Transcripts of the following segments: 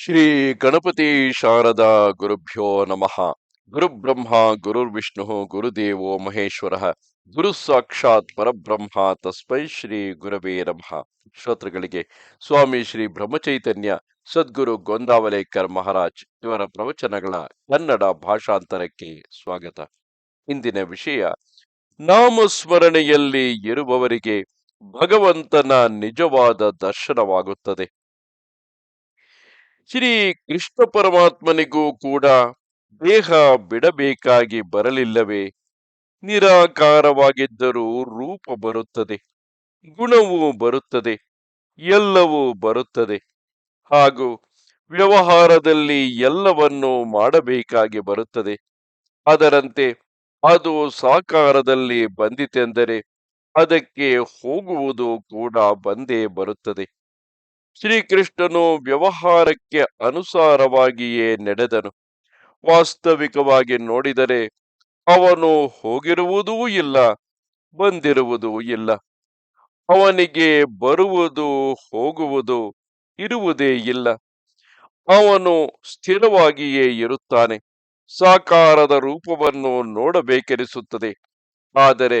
ಶ್ರೀ ಗಣಪತಿ ಶಾರದಾ ಗುರುಭ್ಯೋ ನಮಃ. ಗುರುಬ್ರಹ್ಮ, ಗುರುರ್ವಿಷ್ಣು, ಗುರುದೇವೋ ಮಹೇಶ್ವರ. ಗುರು ಸಾಕ್ಷಾತ್ ಪರಬ್ರಹ್ಮ, ತಸ್ಮೈ ಶ್ರೀ ಗುರವೇ ನಮಃ. ಶ್ರೋತೃಗಳಿಗೆ ಸ್ವಾಮಿ ಶ್ರೀ ಬ್ರಹ್ಮಚೈತನ್ಯ, ಸದ್ಗುರು ಗೋಂದಾವಲೇಕರ್ ಮಹಾರಾಜ್ ಇವರ ಪ್ರವಚನಗಳ ಕನ್ನಡ ಭಾಷಾಂತರಕ್ಕೆ ಸ್ವಾಗತ. ಇಂದಿನ ವಿಷಯ, ನಾಮಸ್ಮರಣೆಯಲ್ಲಿ ಇರುವವರಿಗೆ ಭಗವಂತನ ನಿಜವಾದ ದರ್ಶನವಾಗುತ್ತದೆ. ಶ್ರೀ ಕೃಷ್ಣ ಪರಮಾತ್ಮನಿಗೂ ಕೂಡ ದೇಹ ಬಿಡಬೇಕಾಗಿ ಬರಲಿಲ್ಲವೇ? ನಿರಾಕಾರವಾಗಿದ್ದರೂ ರೂಪ ಬರುತ್ತದೆ, ಗುಣವೂ ಬರುತ್ತದೆ, ಎಲ್ಲವೂ ಬರುತ್ತದೆ. ಹಾಗೂ ವ್ಯವಹಾರದಲ್ಲಿ ಎಲ್ಲವನ್ನೂ ಮಾಡಬೇಕಾಗಿ ಬರುತ್ತದೆ. ಅದರಂತೆ ಅದು ಸಾಕಾರದಲ್ಲಿ ಬಂದಿತೆಂದರೆ ಅದಕ್ಕೆ ಹೋಗುವುದು ಕೂಡ ಬಂದೇ ಬರುತ್ತದೆ. ಶ್ರೀಕೃಷ್ಣನು ವ್ಯವಹಾರಕ್ಕೆ ಅನುಸಾರವಾಗಿಯೇ ನಡೆದನು. ವಾಸ್ತವಿಕವಾಗಿ ನೋಡಿದರೆ ಅವನು ಹೋಗಿರುವುದೂ ಇಲ್ಲ, ಬಂದಿರುವುದೂ ಇಲ್ಲ. ಅವನಿಗೆ ಬರುವುದು, ಹೋಗುವುದು ಇರುವುದೇ ಇಲ್ಲ. ಅವನು ಸ್ಥಿರವಾಗಿಯೇ ಇರುತ್ತಾನೆ. ಸಾಕಾರದ ರೂಪವನ್ನು ನೋಡಬೇಕೆನಿಸುತ್ತದೆ. ಆದರೆ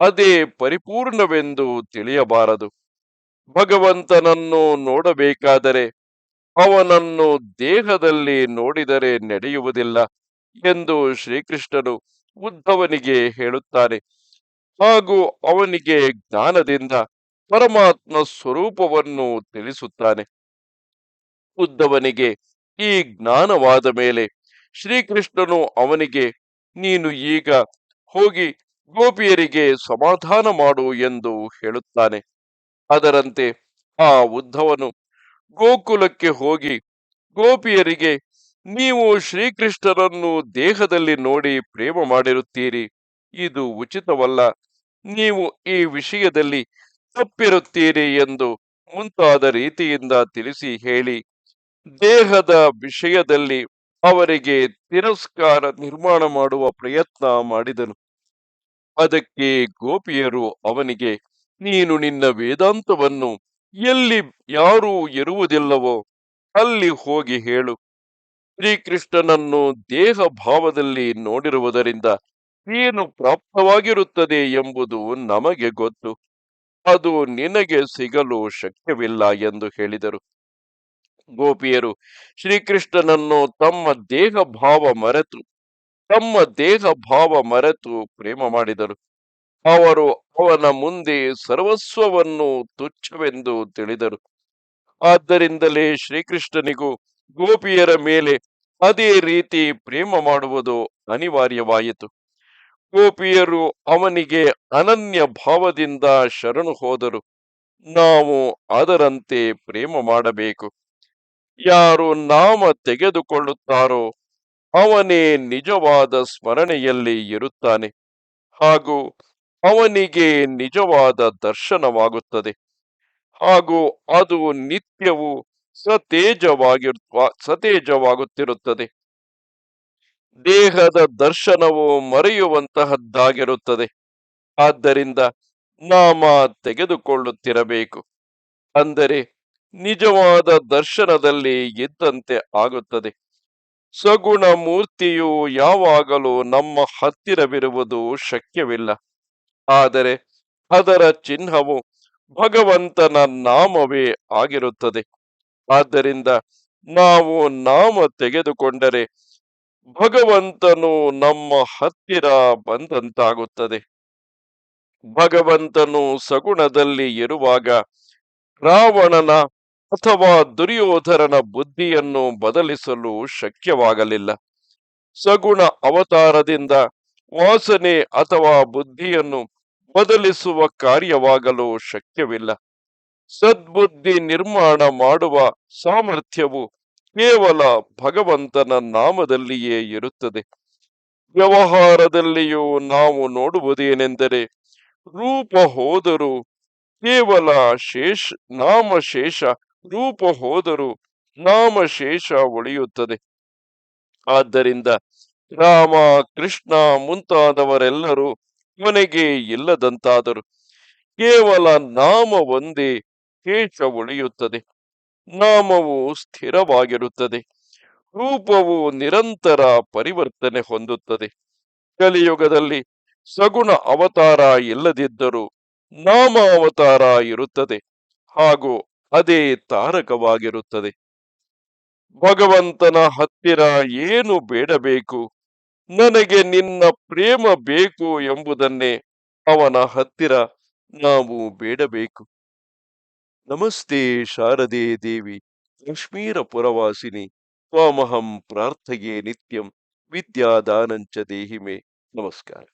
ಅದೇ ಪರಿಪೂರ್ಣವೆಂದು ತಿಳಿಯಬಾರದು. ಭಗವಂತನನ್ನು ನೋಡಬೇಕಾದರೆ ಅವನನ್ನು ದೇಹದಲ್ಲಿ ನೋಡಿದರೆ ನಡೆಯುವುದಿಲ್ಲ ಎಂದು ಶ್ರೀಕೃಷ್ಣನು ಉದ್ಧವನಿಗೆ ಹೇಳುತ್ತಾನೆ. ಹಾಗೂ ಅವನಿಗೆ ಜ್ಞಾನದಿಂದ ಪರಮಾತ್ಮ ಸ್ವರೂಪವನ್ನು ತಿಳಿಸುತ್ತಾನೆ. ಉದ್ಧವನಿಗೆ ಈ ಜ್ಞಾನವಾದ ಮೇಲೆ ಶ್ರೀಕೃಷ್ಣನು ಅವನಿಗೆ, ನೀನು ಈಗ ಹೋಗಿ ಗೋಪಿಯರಿಗೆ ಸಮಾಧಾನ ಮಾಡು ಎಂದು ಹೇಳುತ್ತಾನೆ. ಅದರಂತೆ ಆ ಉದ್ಧವನು ಗೋಕುಲಕ್ಕೆ ಹೋಗಿ ಗೋಪಿಯರಿಗೆ, ನೀವು ಶ್ರೀಕೃಷ್ಣರನ್ನು ದೇಹದಲ್ಲಿ ನೋಡಿ ಪ್ರೇಮ ಮಾಡಿರುತ್ತೀರಿ. ಇದು ಉಚಿತವಲ್ಲ. ನೀವು ಈ ವಿಷಯದಲ್ಲಿ ತಪ್ಪಿರುತ್ತೀರಿ ಎಂದು ಮುಂತಾದ ರೀತಿಯಿಂದ ತಿಳಿಸಿ ಹೇಳಿ, ದೇಹದ ವಿಷಯದಲ್ಲಿ ಅವರಿಗೆ ತಿರಸ್ಕಾರ ನಿರ್ಮಾಣ ಮಾಡುವ ಪ್ರಯತ್ನ ಮಾಡಿದನು. ಅದಕ್ಕೆ ಗೋಪಿಯರು ಅವನಿಗೆ ನೀನು ನಿನ್ನ ವೇದಾಂತವನ್ನು ಎಲ್ಲಿ ಯಾರೂ ಇರುವುದಿಲ್ಲವೋ ಅಲ್ಲಿ ಹೋಗಿ ಹೇಳು. ಶ್ರೀಕೃಷ್ಣನನ್ನು ದೇಹ ಭಾವದಲ್ಲಿ ನೋಡಿರುವುದರಿಂದ ಏನು ಪ್ರಾಪ್ತವಾಗಿರುತ್ತದೆ ಎಂಬುದು ನಮಗೆ ಗೊತ್ತು. ಅದು ನಿನಗೆ ಸಿಗಲು ಶಕ್ಯವಿಲ್ಲ ಎಂದು ಹೇಳಿದರು. ಗೋಪಿಯರು, ಶ್ರೀಕೃಷ್ಣನನ್ನು ತಮ್ಮ ದೇಹ ಭಾವ ಮರೆತು, ತಮ್ಮ ದೇಹ ಭಾವ ಮರೆತು ಪ್ರೇಮ ಮಾಡಿದರು. ಅವರು ಅವನ ಮುಂದೆ ಸರ್ವಸ್ವವನ್ನು ತುಚ್ಛವೆಂದು ತಿಳಿದರು. ಆದ್ದರಿಂದಲೇ ಶ್ರೀಕೃಷ್ಣನಿಗೂ ಗೋಪಿಯರ ಮೇಲೆ ಅದೇ ರೀತಿ ಪ್ರೇಮ ಮಾಡುವುದು ಅನಿವಾರ್ಯವಾಯಿತು. ಗೋಪಿಯರು ಅವನಿಗೆ ಅನನ್ಯ ಭಾವದಿಂದ ಶರಣು ಹೋದರು. ನಾವು ಅದರಂತೆ ಪ್ರೇಮ ಮಾಡಬೇಕು. ಯಾರು ನಾಮ ತೆಗೆದುಕೊಳ್ಳುತ್ತಾರೋ ಅವನೇ ನಿಜವಾದ ಸ್ಮರಣೆಯಲ್ಲಿ ಇರುತ್ತಾನೆ. ಹಾಗೂ ಅವನಿಗೆ ನಿಜವಾದ ದರ್ಶನವಾಗುತ್ತದೆ. ಹಾಗೂ ಅದು ನಿತ್ಯವೂ ಸತೇಜವಾಗಿರುವ ಸತೇಜವಾಗುತ್ತಿರುತ್ತದೆ. ದೇಹದ ದರ್ಶನವು ಮರೆಯುವಂತಹದ್ದಾಗಿರುತ್ತದೆ. ಆದ್ದರಿಂದ ನಾಮ ತೆಗೆದುಕೊಳ್ಳುತ್ತಿರಬೇಕು. ಅಂದರೆ ನಿಜವಾದ ದರ್ಶನದಲ್ಲಿ ಇದ್ದಂತೆ ಆಗುತ್ತದೆ. ಸಗುಣ ಮೂರ್ತಿಯು ಯಾವಾಗಲೂ ನಮ್ಮ ಹತ್ತಿರವಿರುವುದು ಶಕ್ಯವಿಲ್ಲ. ಆದರೆ ಅದರ ಚಿಹ್ನವು ಭಗವಂತನ ನಾಮವೇ ಆಗಿರುತ್ತದೆ. ಆದ್ದರಿಂದ ನಾವು ನಾಮ ತೆಗೆದುಕೊಂಡರೆ ಭಗವಂತನು ನಮ್ಮ ಹತ್ತಿರ ಬಂದಂತಾಗುತ್ತದೆ. ಭಗವಂತನು ಸಗುಣದಲ್ಲಿ ಇರುವಾಗ ರಾವಣನ ಅಥವಾ ದುರ್ಯೋಧರನ ಬುದ್ಧಿಯನ್ನು ಬದಲಿಸಲು ಶಕ್ಯವಾಗಲಿಲ್ಲ. ಸಗುಣ ಅವತಾರದಿಂದ ವಾಸನೆ ಅಥವಾ ಬುದ್ಧಿಯನ್ನು ಬದಲಿಸುವ ಕಾರ್ಯವಾಗಲು ಶಕ್ಯವಿಲ್ಲ. ಸದ್ಬುದ್ಧಿ ನಿರ್ಮಾಣ ಮಾಡುವ ಸಾಮರ್ಥ್ಯವು ಕೇವಲ ಭಗವಂತನ ನಾಮದಲ್ಲಿಯೇ ಇರುತ್ತದೆ. ವ್ಯವಹಾರದಲ್ಲಿಯೂ ನಾವು ನೋಡುವುದೇನೆಂದರೆ, ರೂಪ ಹೋದರೂ ಕೇವಲ ಶೇಷ, ನಾಮಶೇಷ, ರೂಪ ಹೋದರೂ ನಾಮಶೇಷ ಉಳಿಯುತ್ತದೆ. ಆದ್ದರಿಂದ ರಾಮ, ಕೃಷ್ಣ ಮುಂತಾದವರೆಲ್ಲರೂ ಕೊನೆಗೆ ಇಲ್ಲದಂತಾದರೂ ಕೇವಲ ನಾಮ ಒಂದೇ ಶೇಷ ಉಳಿಯುತ್ತದೆ. ನಾಮವು ಸ್ಥಿರವಾಗಿರುತ್ತದೆ. ರೂಪವು ನಿರಂತರ ಪರಿವರ್ತನೆ ಹೊಂದುತ್ತದೆ. ಕಲಿಯುಗದಲ್ಲಿ ಸಗುಣ ಅವತಾರ ಇಲ್ಲದಿದ್ದರೂ ನಾಮ ಅವತಾರ ಇರುತ್ತದೆ ಹಾಗೂ ಅದೇ ತಾರಕವಾಗಿರುತ್ತದೆ. ಭಗವಂತನ ಹತ್ತಿರ ಏನು ಬೇಡಬೇಕು? ನನಗೆ ನಿನ್ನ ಪ್ರೇಮ ಬೇಕು ಎಂಬುದನ್ನೇ ಅವನ ಹತ್ತಿರ ನಾವು ಬೇಡಬೇಕು. ನಮಸ್ತೆ ಶಾರದೆ ದೇವಿ ಕಾಶ್ಮೀರ ಪುರವಾಸಿನಿ ತ್ವಾಮಹಂ ಪ್ರಾರ್ಥಯೇ ನಿತ್ಯಂ, ವಿದ್ಯಾದಾನಂಚ ದೇಹಿಮೆ. ನಮಸ್ಕಾರ.